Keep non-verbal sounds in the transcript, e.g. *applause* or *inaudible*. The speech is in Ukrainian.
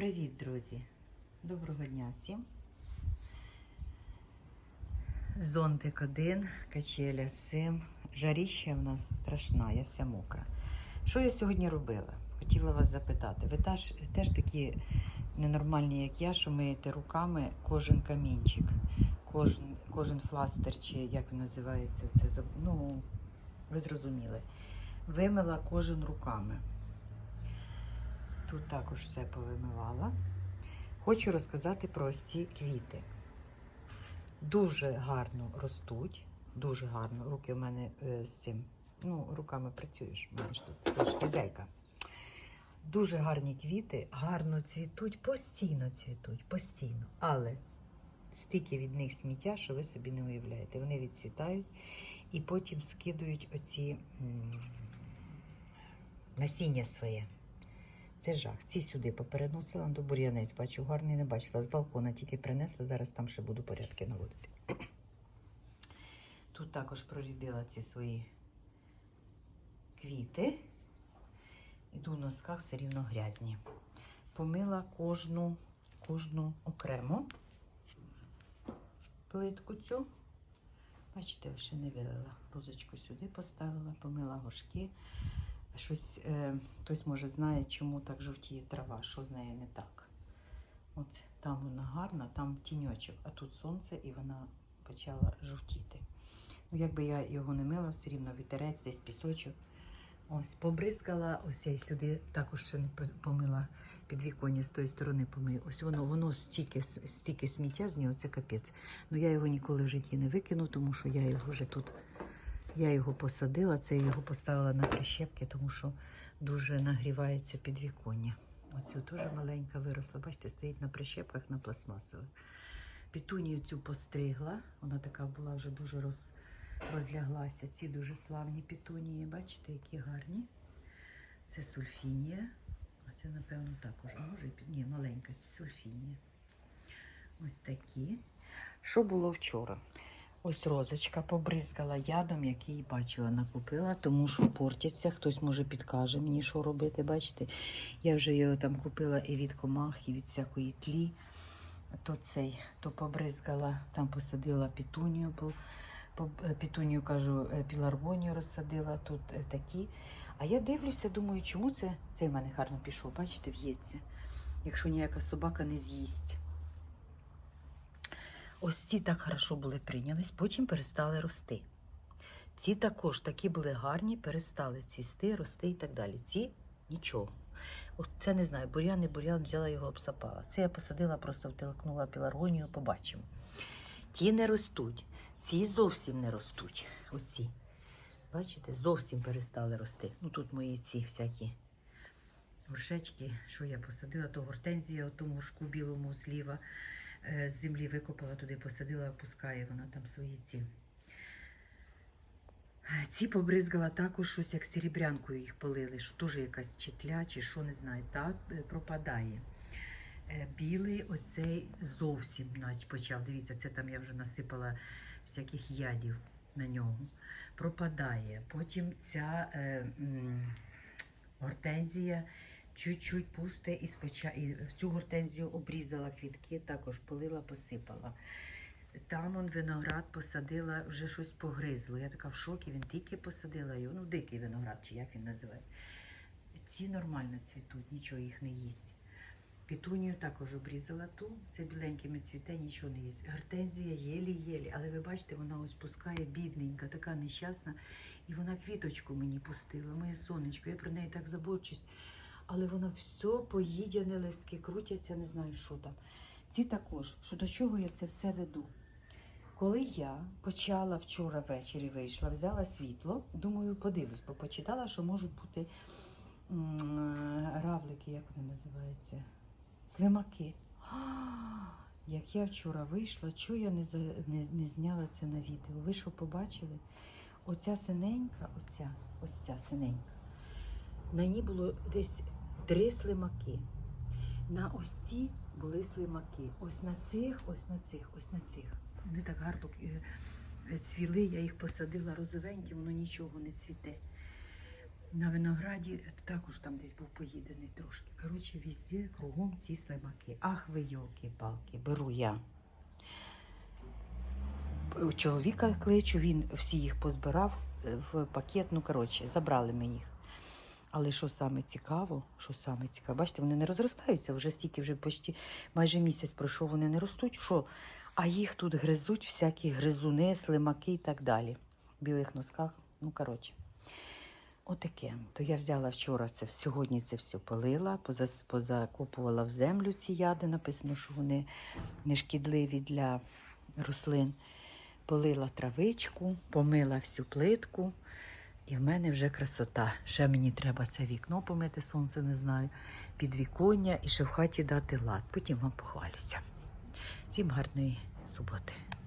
Привіт, друзі! Доброго дня всім. Зонтик один, качеля з цим. Жаріща в нас страшна, я вся мокра. Що я сьогодні робила? Хотіла вас запитати. Ви теж, теж такі ненормальні, як я, що миєте руками кожен камінчик, кожен, кожен фластер, чи як він називається, це ну, ви зрозуміли. Вимила кожен руками. Тут також все повимивала. Хочу розказати про ось ці квіти. Дуже гарно ростуть, дуже гарно. Руки в мене е, з цим. Ну, руками працюєш, в тут ти ж хазяйка. Дуже гарні квіти, гарно цвітуть, постійно цвітуть, постійно. Але стільки від них сміття, що ви собі не уявляєте. Вони відцвітають і потім скидують оці м, насіння своє. Це жах. Ці сюди попереносила до бур'янець. Бачу, гарний не бачила. З балкона тільки принесла. Зараз там ще буду порядки наводити. Тут також прорідила ці свої квіти. Іду в носках все рівно грязні. Помила кожну, кожну окремо плитку цю. Бачите, ще не вилила. Розочку сюди поставила, помила горшки. Щось е, хтось може знає, чому так жовтіє трава, що з нею не так. От там вона гарна, там тіньочок, а тут сонце і вона почала жовтіти. Ну, якби я його не мила, все рівно вітерець, десь пісочок. Ось, побризкала, ось я й сюди також ще не по- помила підвіконня з тої сторони помию. Ось воно, воно стільки, стільки сміття з нього, це капець. Ну я його ніколи в житті не викину, тому що я його вже тут я його посадила, це я його поставила на прищепки, тому що дуже нагрівається підвіконня. Оцю теж маленька виросла. Бачите, стоїть на прищепках на пластмасових. Пітунію цю постригла. Вона така була вже дуже роз, розляглася. Ці дуже славні пітунії. Бачите, які гарні. Це сульфінія. А це, напевно, також. Може, ні, маленька сульфінія. Ось такі. Що було вчора? Ось розочка побризкала ядом, який бачила, накупила, тому що портяться. Хтось може підкаже мені, що робити. Бачите, я вже його там купила і від комах, і від всякої тлі. То цей, то побризкала, там посадила пітунію, е, пітунію кажу, е, піларгонію розсадила, тут е, такі. А я дивлюся, думаю, чому це цей в мене гарно пішов, бачите, в'ється, якщо ніяка собака не з'їсть. Ось ці так хорошо були прийнялись, потім перестали рости. Ці також такі були гарні, перестали цвісти, рости і так далі. Ці нічого. От це не знаю, бур'ян не взяла його обсапала. Це я посадила, просто втелкнула піларгонію, побачимо. Ті не ростуть, ці зовсім не ростуть. Оці. Бачите, зовсім перестали рости. Ну тут мої ці всякі горшечки, що я посадила, то гортензія у тому горшку білому зліва з землі викопала туди, посадила, опускає вона там свої ці. Ці побризгала також щось, як серебрянкою їх полили, що теж якась чітля, чи що не знаю, та е, пропадає. Е, Білий ось цей зовсім почав. Дивіться, це там я вже насипала всяких ядів на нього. Пропадає. Потім ця е, м, гортензія чуть-чуть пусте і споча... і цю гортензію обрізала квітки, також полила, посипала. Там он виноград посадила, вже щось погризло. Я така в шокі, він тільки посадила його, ну дикий виноград, чи як він називає. Ці нормально цвітуть, нічого їх не їсть. Пітунію також обрізала ту, це біленькими цвіте, нічого не їсть. Гортензія єлі-єлі, але ви бачите, вона ось пускає бідненька, така нещасна. І вона квіточку мені пустила, моє сонечко. Я про неї так забочусь. Але воно все поїдяне, листки крутяться, не знаю, що там. Ці також, що до чого я це все веду. Коли я почала вчора ввечері вийшла, взяла світло, думаю, подивлюсь, бо почитала, що можуть бути равлики, як вони називаються? Слимаки. *gasps* Як я вчора вийшла, чого я не, за, не, не зняла це на відео? Ви що побачили? Оця синенька, оця, ось ця синенька. На ній було десь три слимаки. На ось ці були слимаки. Ось на цих, ось на цих, ось на цих. Вони так гарно е, цвіли, я їх посадила розовенькі, воно нічого не цвіте. На винограді також там десь був поїдений трошки. Коротше, везде кругом ці слимаки. Ах ви йолки-палки, беру я. Чоловіка кличу, він всі їх позбирав е, в пакет. Ну, коротше, забрали ми їх. Але що саме цікаво, що саме цікаво, бачите, вони не розростаються вже стільки, вже почти майже місяць пройшов, вони не ростуть. Що? А їх тут гризуть всякі гризуни, слимаки і так далі. В білих носках. Ну, коротше. Отаке. То я взяла вчора це, сьогодні це все полила, позакопувала в землю ці яди. Написано, що вони не шкідливі для рослин. Полила травичку, помила всю плитку. І в мене вже красота. Ще мені треба це вікно помити, сонце не знаю, підвіконня і ще в хаті дати лад. Потім вам похвалюся. Всім гарної суботи.